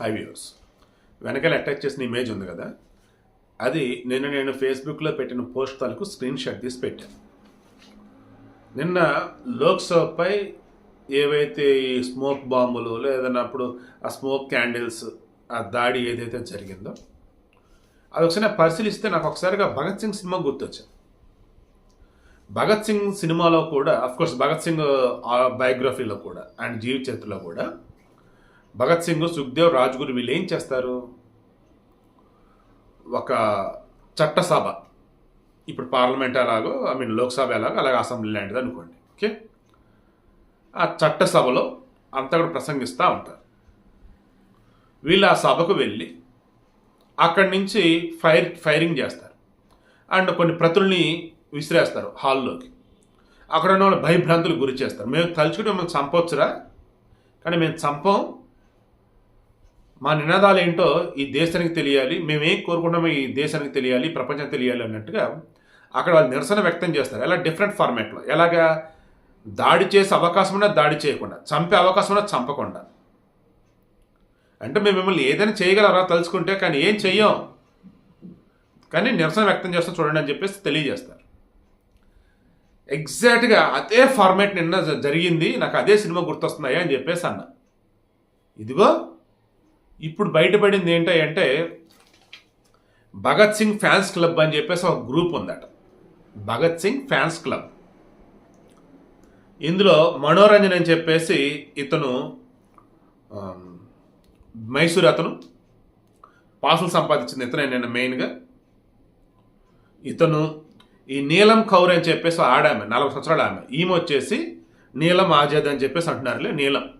High views వెనకాల attach చేసిన image ఉంది కదా. అది నిన్న నేను ఫేస్బుక్లో పెట్టిన పోస్ట్ తాలూకు స్క్రీన్ షాట్ తీసి పెట్టాను నిన్న లోక్సభపై ఏవైతే ఈ స్మోక్ బాంబులు లేదన్నప్పుడు ఆ స్మోక్ క్యాండిల్స్ ఆ దాడి ఏదైతే జరిగిందో అది ఒకసారి పరిశీలిస్తే నాకు ఒకసారిగా భగత్ సింగ్ సినిమా గుర్తొచ్చింది. భగత్ సింగ్ సినిమాలో కూడా అఫ్కోర్స్ భగత్ సింగ్ బయోగ్రఫీలో కూడా అండ్ జీవిత చరిత్రలో కూడా భగత్ సింగ్ సుఖ్దేవ్ రాజ్గురు వీళ్ళు ఏం చేస్తారు? ఒక చట్టసభ. ఇప్పుడు పార్లమెంట్ ఎలాగో ఐ మీన్ లోక్సభ ఎలాగో అలాగే అసెంబ్లీ లాంటిది అనుకోండి. ఓకే? ఆ చట్టసభలో అంతా కూడా ప్రసంగిస్తూ ఉంటారు. వీళ్ళు ఆ సభకు వెళ్ళి అక్కడి నుంచి ఫైర్ ఫైరింగ్ చేస్తారు. అండ్ కొన్ని ప్రతుల్ని విసిరేస్తారు హాల్లోకి. అక్కడ ఉన్న వాళ్ళు భయభ్రాంతులు గురి చేస్తారు. మేము తలుచుకుంటే మిమ్మల్ని చంపవచ్చురా కానీ మేము చంపం. మా నినాదాలు ఏంటో ఈ దేశానికి తెలియాలి మేమేం కోరుకుంటామో ఈ దేశానికి తెలియాలి ప్రపంచం తెలియాలి అన్నట్టుగా అక్కడ వాళ్ళు నిరసన వ్యక్తం చేస్తారు. ఎలా? డిఫరెంట్ ఫార్మాట్లో ఎలాగా? దాడి చేసే అవకాశం ఉన్నా దాడి చేయకుండా చంపే అవకాశం ఉన్నా చంపకుండా. అంటే మేము మిమ్మల్ని ఏదైనా చేయగలరా తలుచుకుంటే కానీ ఏం చెయ్యం? కానీ నిరసన వ్యక్తం చేస్తాం చూడండి అని చెప్పేసి తెలియజేస్తారు. ఎగ్జాక్ట్గా అదే ఫార్మాట్ నిన్న జ- జరిగింది నాకు అదే సినిమా గుర్తొస్తున్నాయా అని చెప్పేసి అన్న. ఇదిగో ఇప్పుడు బయటపడింది ఏంటి అంటే భగత్ సింగ్ ఫ్యాన్స్ క్లబ్ అని చెప్పేసి ఒక గ్రూప్ ఉందట. Bhagat Singh fans club. ఇందులో మనోరంజన్ అని చెప్పేసి ఇతను మైసూర్ అతను పాసులు సంపాదించింది ఇతనే నేను మెయిన్గా. ఇతను ఈ నీలం కౌర్ అని చెప్పేసి ఆడామె నలభై సంవత్సరాలు ఆమె. ఈమె వచ్చేసి నీలం ఆజాద్ అని చెప్పేసి అంటున్నారులే నీలం.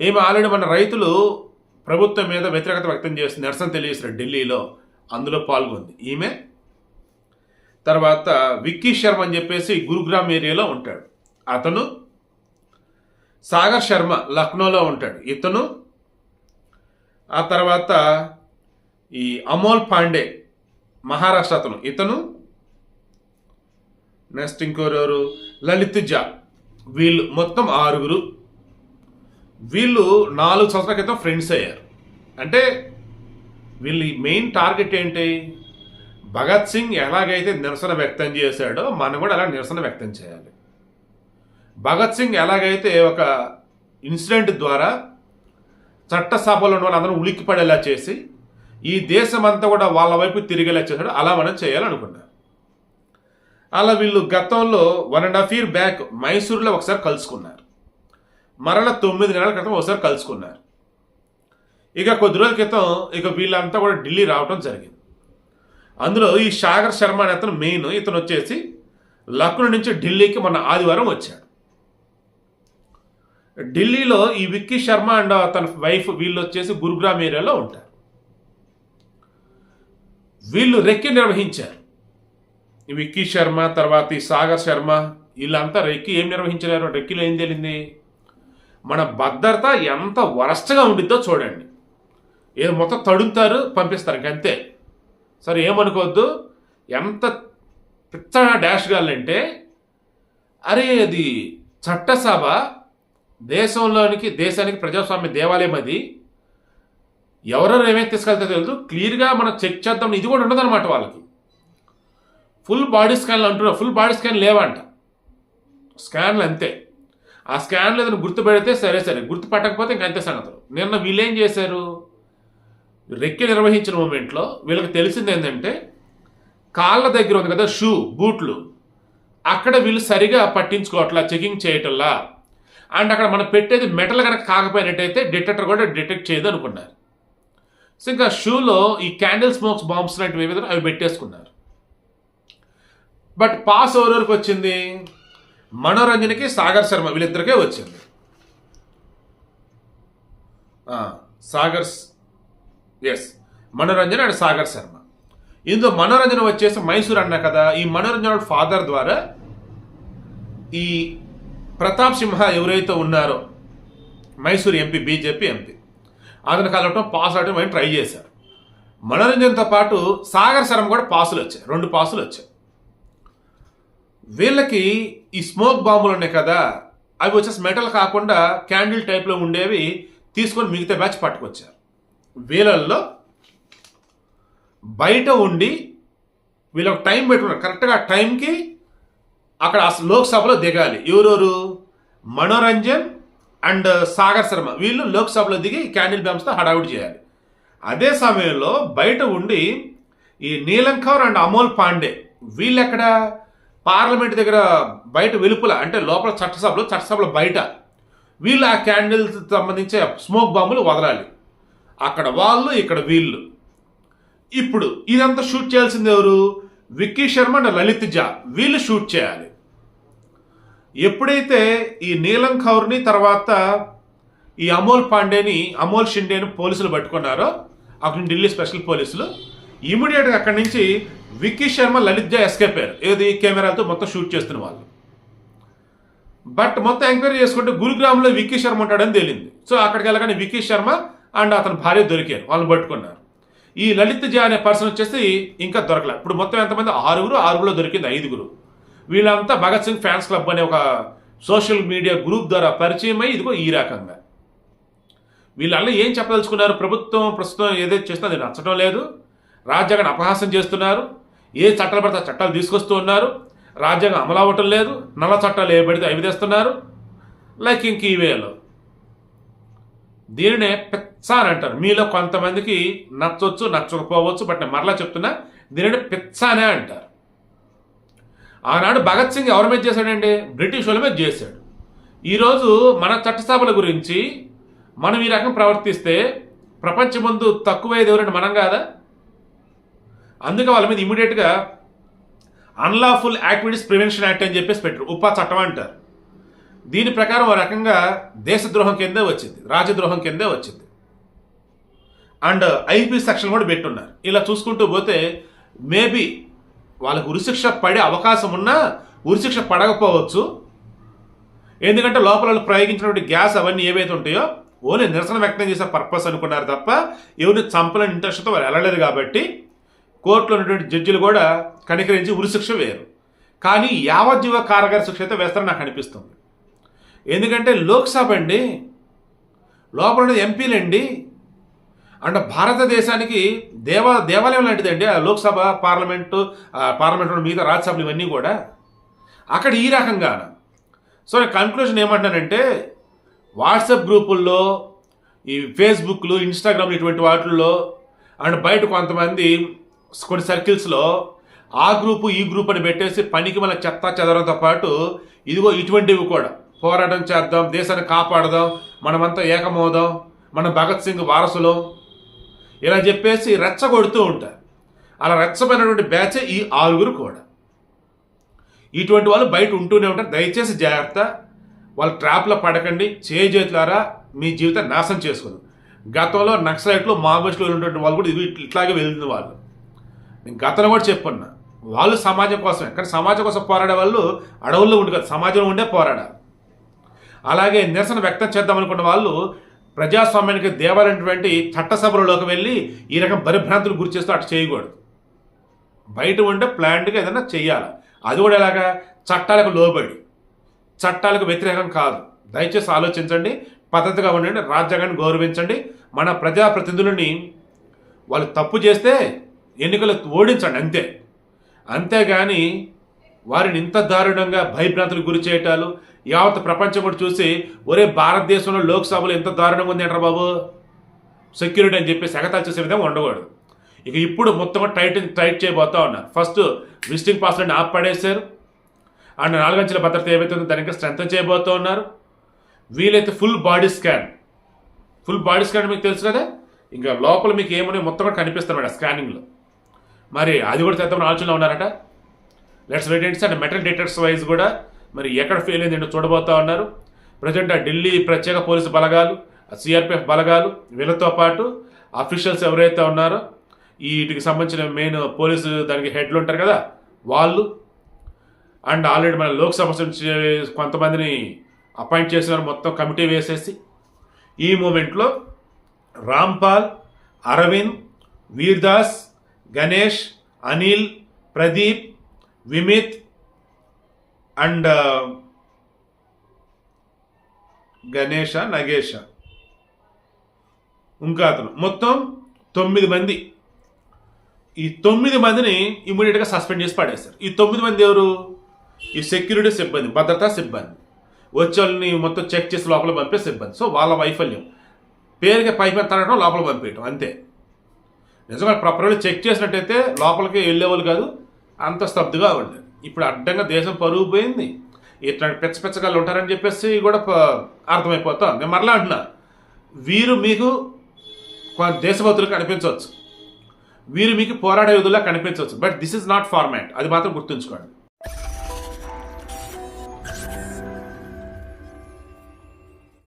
ఈమె ఆల్రెడీ మన రైతులు ప్రభుత్వం మీద వ్యతిరేకత వ్యక్తం చేసి నిరసన తెలియజేసిన ఢిల్లీలో అందులో పాల్గొంది. ఈమె తర్వాత విక్కీ శర్మ అని చెప్పేసి గురుగ్రామ్ ఏరియాలో ఉంటాడు. అతను సాగర్ శర్మ లక్నోలో ఉంటాడు. ఇతను ఆ తర్వాత ఈ అమోల్ పాండే మహారాష్ట్ర అతను. ఇతను నెక్స్ట్ ఇంకోరెవరు? లలిత్ జా. వీళ్ళు మొత్తం ఆరుగురు వీళ్ళు నాలుగు సంవత్సరాల క్రితం ఫ్రెండ్స్ అయ్యారు. అంటే వీళ్ళ మెయిన్ టార్గెట్ ఏంటి? భగత్ సింగ్ ఎలాగైతే నిరసన వ్యక్తం చేశాడో మనం కూడా అలా నిరసన వ్యక్తం చేయాలి. భగత్ సింగ్ ఎలాగైతే ఒక ఇన్సిడెంట్ ద్వారా చట్టసభలో ఉన్న వాళ్ళందరూ ఉలిక్కిపడేలా చేసి ఈ దేశం అంతా కూడా వాళ్ళ వైపు తిరిగేలా చేశాడు అలా మనం చేయాలనుకున్నారు అలా వీళ్ళు గతంలో one and half year back మైసూర్లో ఒకసారి కలుసుకున్నారు. మరల తొమ్మిది నెలల క్రితం ఒకసారి కలుసుకున్నారు. ఇక కొద్ది రోజుల క్రితం ఇక వీళ్ళంతా కూడా ఢిల్లీ రావడం జరిగింది. అందులో ఈ సాగర్ శర్మ అనే అతను మెయిన్ ఇతను వచ్చేసి లక్నో నుంచి ఢిల్లీకి మొన్న ఆదివారం వచ్చాడు. ఢిల్లీలో ఈ విక్కీ శర్మ అండ్ తన వైఫ్ వీళ్ళు వచ్చేసి గురుగ్రామ్ ఏరియాలో ఉంటారు. వీళ్ళు రెక్కి నిర్వహించారు. ఈ విక్కీ శర్మ తర్వాత ఈ సాగర్ శర్మ వీళ్ళంతా రెక్కి ఏం నిర్వహించలేరు? రెక్కిలో ఏం తేలింది? మన భద్రత ఎంత వరస్ట్గా ఉండిద్దో చూడండి. ఏదో మొత్తం తడుగుతారు పంపిస్తారు అంతే. సరే ఏమనుకోవద్దు? ఎంత పిచ్చ డాష్ గాలంటే అరే అది చట్టసభ దేశంలోనికి దేశానికి ప్రజాస్వామ్య దేవాలయం అది. ఎవరెవరు ఏమైతే తీసుకెళ్తే తెలియదు క్లియర్గా మనం చెక్ చేద్దాం. ఇది కూడా ఉండదన్నమాట వాళ్ళకి. ఫుల్ బాడీ స్కాన్లు అంటున్నారు. ఫుల్ బాడీ స్కాన్ లేవంట. స్కాన్లు అంతే. ఆ స్కాన్లు ఏదైనా గుర్తుపెడితే సరే సరే. గుర్తుపట్టకపోతే ఇంక అంతే సంగతులు. నిన్న వీళ్ళు ఏం చేశారు? రెక్కి నిర్వహించిన మూమెంట్లో వీళ్ళకి తెలిసింది ఏంటంటే కాళ్ళ దగ్గర ఉంది కదా షూ బూట్లు. అక్కడ వీళ్ళు సరిగా పట్టించుకోవట్లా చెకింగ్ చేయటంలా. అండ్ అక్కడ మనం పెట్టేది మెటల్ కనుక కాకపోయినట్టయితే డిటెక్టర్ కూడా డిటెక్ట్ చేయదు అనుకున్నారు. సో ఇంకా షూలో ఈ క్యాండిల్ స్మోక్స్ బాంబ్స్ లాంటివి ఏవైతే అవి పెట్టేసుకున్నారు. బట్ పాస్ ఎవరెవరికి వచ్చింది? మనోరంజన్కి సాగర్ శర్మ వీళ్ళిద్దరికే వచ్చింది. Sagar S Manoranjan and Sagar Sharma. ఇందులో మనోరంజన్ వచ్చేసి మైసూర్ అన్న కదా ఈ మనోరంజన్ ఫాదర్ ద్వారా ఈ ప్రతాప్ సింహ ఎవరైతే ఉన్నారో మైసూర్ ఎంపీ బీజేపీ ఎంపీ అతను కలవటం పాస్ అవటం ట్రై చేశారు. మనోరంజన్తో పాటు సాగర్ శర్మ కూడా పాసులు వచ్చాయి రెండు పాసులు వచ్చాయి. వీళ్ళకి ఈ స్మోక్ బాంబులు ఉన్నాయి కదా అవి వచ్చేసి మెటల్ కాకుండా క్యాండిల్ టైప్లో ఉండేవి తీసుకొని మిగతా బ్యాచ్ పట్టుకొచ్చారు. వీళ్ళల్లో బయట ఉండి వీళ్ళకి టైం పెట్టుకున్నారు. కరెక్ట్గా ఆ టైంకి అక్కడ అసలు లోక్సభలో దిగాలి. ఎవరెవరు? మనోరంజన్ అండ్ సాగర్ శర్మ. వీళ్ళు లోక్సభలో దిగి క్యాండిల్ బ్యామ్స్తో హడావుడి చేయాలి. అదే సమయంలో బయట ఉండి ఈ నీలం కౌర్ అండ్ అమోల్ పాండే వీళ్ళెక్కడ? పార్లమెంట్ దగ్గర బయట వెలుపల అంటే లోపల చట్టసభలో చట్టసభలో బయట వీళ్ళు ఆ క్యాండిల్స్ సంబంధించే స్మోక్ బాంబులు వదలాలి. అక్కడ వాళ్ళు ఇక్కడ వీళ్ళు. ఇప్పుడు ఇదంతా షూట్ చేయాల్సింది ఎవరు? విక్కీ శర్మ అండ్ లలిత్ జా. వీళ్ళు షూట్ చేయాలి. ఎప్పుడైతే ఈ నీలం కౌర్ని తర్వాత ఈ అమోల్ పాండేని అమోల్ షిండేని పోలీసులు పట్టుకున్నారో అక్కడ ఢిల్లీ స్పెషల్ పోలీసులు ఇమీడియట్గా అక్కడి నుంచి విక్కీ శర్మ లలిత్ జా ఎస్కేప్ అయ్యారు. ఏది కెమెరాలతో మొత్తం షూట్ చేస్తున్న వాళ్ళు. బట్ మొత్తం ఎంక్వైరీ చేసుకుంటే గురుగ్రామ్లో విక్కీ శర్మ ఉంటాడని తేలింది. సో అక్కడికి వెళ్ళగానే విక్కీ శర్మ అండ్ అతని భార్య దొరికారు. వాళ్ళని పట్టుకున్నారు. ఈ లలిత్ జా అనే పర్సన్ వచ్చేసి ఇంకా దొరకలే. ఇప్పుడు మొత్తం ఎంతమంది? ఆరుగురు. ఆరుగురులో దొరికింది ఐదుగురు. వీళ్ళంతా భగత్ సింగ్ ఫ్యాన్స్ క్లబ్ అనే ఒక సోషల్ మీడియా గ్రూప్ ద్వారా పరిచయం అయ్యి ఇదిగో ఈ రకంగా. వీళ్ళల్లో ఏం చెప్పదలుచుకున్నారు? ప్రభుత్వం ప్రస్తుతం ఏదైతే చేస్తుందో అది నచ్చడం లేదు. రాజ్యాంగాన్ని అపహాసం చేస్తున్నారు. ఏ చట్టాలు పడితే ఆ చట్టాలు తీసుకొస్తూ ఉన్నారు. రాజ్యాంగం అమలు అవ్వటం లేదు. నల్ల చట్టాలు ఏ పడితే అవి తెస్తున్నారు. లైక్ ఇంక ఇవేలో దీనినే పిచ్చ అని అంటారు. మీలో కొంతమందికి నచ్చవచ్చు నచ్చకపోవచ్చు బట్ నేను మరలా చెప్తున్నా దీనిని పిచ్చ అనే అంటారు. ఆనాడు భగత్ సింగ్ ఎవరి మీద చేశాడండి? బ్రిటిష్ వాళ్ళ మీద చేశాడు. ఈరోజు మన చట్టసభల గురించి మనం ఈ రకం ప్రవర్తిస్తే ప్రపంచం ముందు తక్కువేది ఎవరండి? మనం కాదా? అందుకే వాళ్ళ మీద ఇమీడియట్గా అన్లాఫుల్ యాక్టివిటీస్ ప్రివెన్షన్ యాక్ట్ అని చెప్పేసి పెట్టారు. ఉపా చట్టం అంటారు. దీని ప్రకారం ఒక రకంగా దేశద్రోహం కిందే వచ్చింది. రాజద్రోహం కిందే వచ్చింది. అండ్ ఐపీ సెక్షన్ కూడా పెట్టున్నారు. ఇలా చూసుకుంటూ పోతే మేబీ వాళ్ళకు ఉరిశిక్ష పడే అవకాశం ఉన్నా ఉరిశిక్ష పడకపోవచ్చు. ఎందుకంటే లోపల వాళ్ళు ప్రయోగించినటువంటి గ్యాస్ అవన్నీ ఏవైతే ఉంటాయో ఓన్లీ నిరసన వ్యక్తం చేసే పర్పస్ అనుకున్నారు తప్ప ఎవరిని చంపలేని ఇంట్రెస్ట్తో వాళ్ళు వెళ్ళలేదు కాబట్టి కోర్టులో ఉన్నటువంటి జడ్జిలు కూడా కనికరించి ఉరిశిక్ష వేరు కానీ యావజ్జీవ కారాగార శిక్ష అయితే వేస్తారని నాకు అనిపిస్తుంది. ఎందుకంటే లోక్సభ అండి లోపల ఉన్నది ఎంపీలండి అంటే భారతదేశానికి దేవ దేవాలయం లాంటిదండి ఆ లోక్సభ పార్లమెంటు ఆ పార్లమెంటు మీద రాజ్యసభలు ఇవన్నీ కూడా. అక్కడ ఈ రకంగా. సో నేను కన్క్లూజన్ ఏమంటానంటే వాట్సాప్ గ్రూపుల్లో ఈ ఫేస్బుక్లు ఇన్స్టాగ్రామ్ ఇటువంటి వాటిల్లో అండ్ బయట కొంతమంది కొన్ని సర్కిల్స్లో ఆ గ్రూపు ఈ గ్రూప్ అని పెట్టేసి పనికి మన చెత్త చెదరంతో పాటు ఇదిగో ఇటువంటివి కూడా. పోరాటం చేద్దాం దేశాన్ని కాపాడదాం మనమంతా ఏకమవుదాం మన భగత్ సింగ్ వారసులు ఇలా చెప్పేసి రెచ్చగొడుతూ ఉంటారు. అలా రెచ్చమైనటువంటి బ్యాచే ఈ ఆరుగురు కూడా. ఇటువంటి వాళ్ళు బయట ఉంటూనే ఉంటారు. దయచేసి జాగ్రత్త. వాళ్ళ ట్రాప్లో పడకండి. చేజేతులారా మీ జీవితం నాశనం చేసుకోదు. గతంలో నక్సలైట్లు మావోయిస్టులు ఉన్నటువంటి వాళ్ళు కూడా ఇది ఇట్లాగే వెళ్ళింది వాళ్ళు. నేను గతంలో కూడా చెప్పున్నా వాళ్ళు సమాజం కోసమే కానీ సమాజం కోసం పోరాడే వాళ్ళు అడవుల్లో ఉండి కదా సమాజంలో ఉండే పోరాడాలి. అలాగే నిరసన వ్యక్తం చేద్దామనుకున్న వాళ్ళు ప్రజాస్వామ్యానికి దేవాలైనటువంటి చట్టసభలలోకి వెళ్ళి ఈ రకం పరిభ్రాంతులు గురి చేస్తూ అటు చేయకూడదు. బయట ఉండే ప్లాంట్గా ఏదైనా చేయాలి అది కూడా ఎలాగా? చట్టాలకు లోబడి. చట్టాలకు వ్యతిరేకం కాదు. దయచేసి ఆలోచించండి పద్ధతిగా ఉండండి రాజ్యాంగాన్ని గౌరవించండి. మన ప్రజాప్రతినిధులని వాళ్ళు తప్పు చేస్తే ఎన్నికలు ఓడించండి అంతే. అంతేగాని వారిని ఇంత దారుణంగా భయభ్రాంతులకు గురి చేయటాలు యావత్ ప్రపంచం కూడా చూసి ఒరే భారతదేశంలో లోక్సభలో ఎంత దారుణంగా ఉంది అంటారు బాబు? సెక్యూరిటీ అని చెప్పి ఎగతాలు చేసే విధంగా ఉండకూడదు. ఇక ఇప్పుడు మొత్తం టైట్ టైట్ చేయబోతా ఉన్నారు. ఫస్ట్ విజిటింగ్ పాస్లను ఆప్ పడేశారు. అండ్ నాలుగంచెల భద్రత ఏవైతే ఉందో దానికి స్ట్రెంత్ చేయబోతూ ఉన్నారు. వీలైతే full body scan. Full body scan మీకు తెలుసు కదా? ఇంకా లోపల మీకు ఏమని మొత్తం కూడా కనిపిస్తారు మేడం స్కానింగ్లో. మరి అది కూడా తెద్దామని ఆలోచనలో ఉన్నారట. Let's wait and metal detectors wise కూడా మరి ఎక్కడ ఫెయిల్ అయింది చూడబోతా ఉన్నారు. ప్రజెంట్ ఆ ఢిల్లీ ప్రత్యేక పోలీసు బలగాలు సిఆర్పిఎఫ్ బలగాలు వీళ్ళతో పాటు అఫీషియల్స్ ఎవరైతే ఉన్నారో వీటికి సంబంధించిన మెయిన్ పోలీసు దానికి హెడ్లు ఉంటారు కదా వాళ్ళు. అండ్ ఆల్రెడీ మన లోక్సభ నుంచి కొంతమందిని అపాయింట్ చేసినారు మొత్తం కమిటీ వేసేసి. ఈ మూమెంట్లో రాంపాల్ అరవింద్ వీర్దాస్ గణేష్ అనిల్ ప్రదీప్ విమిత్ అండ్ గణేష నగేష? ఇంకా అతను. మొత్తం తొమ్మిది మంది. ఈ తొమ్మిది మందిని ఇమీడియట్గా సస్పెండ్ చేసి పడేస్తారు ఈ తొమ్మిది మంది ఎవరు? ఈ సెక్యూరిటీ సిబ్బంది భద్రతా సిబ్బంది. వచ్చే వాళ్ళని మొత్తం చెక్ చేసి లోపల పంపే సిబ్బంది. సో వాళ్ళ వైఫల్యం. పేరుగా పై తనడం లోపల పంపేయటం. అంతే. నిజంగా ప్రాపర్గా చెక్ చేసినట్టయితే లోపలికి వెళ్ళేవాళ్ళు కాదు అంత స్తబ్దుగా ఉండేది. ఇప్పుడు అడ్డంగా దేశం పరుగు పోయింది ఇట్లాంటి పిచ్చ పిచ్చగాళ్ళు ఉంటారని చెప్పేసి కూడా అర్థమైపోతాం నేను మరలా అంటున్నా వీరు మీకు దేశభక్తులు కనిపించవచ్చు. వీరు మీకు పోరాడే యోధుల్లా కనిపించవచ్చు. But this is not format అది మాత్రం గుర్తుంచుకోండి.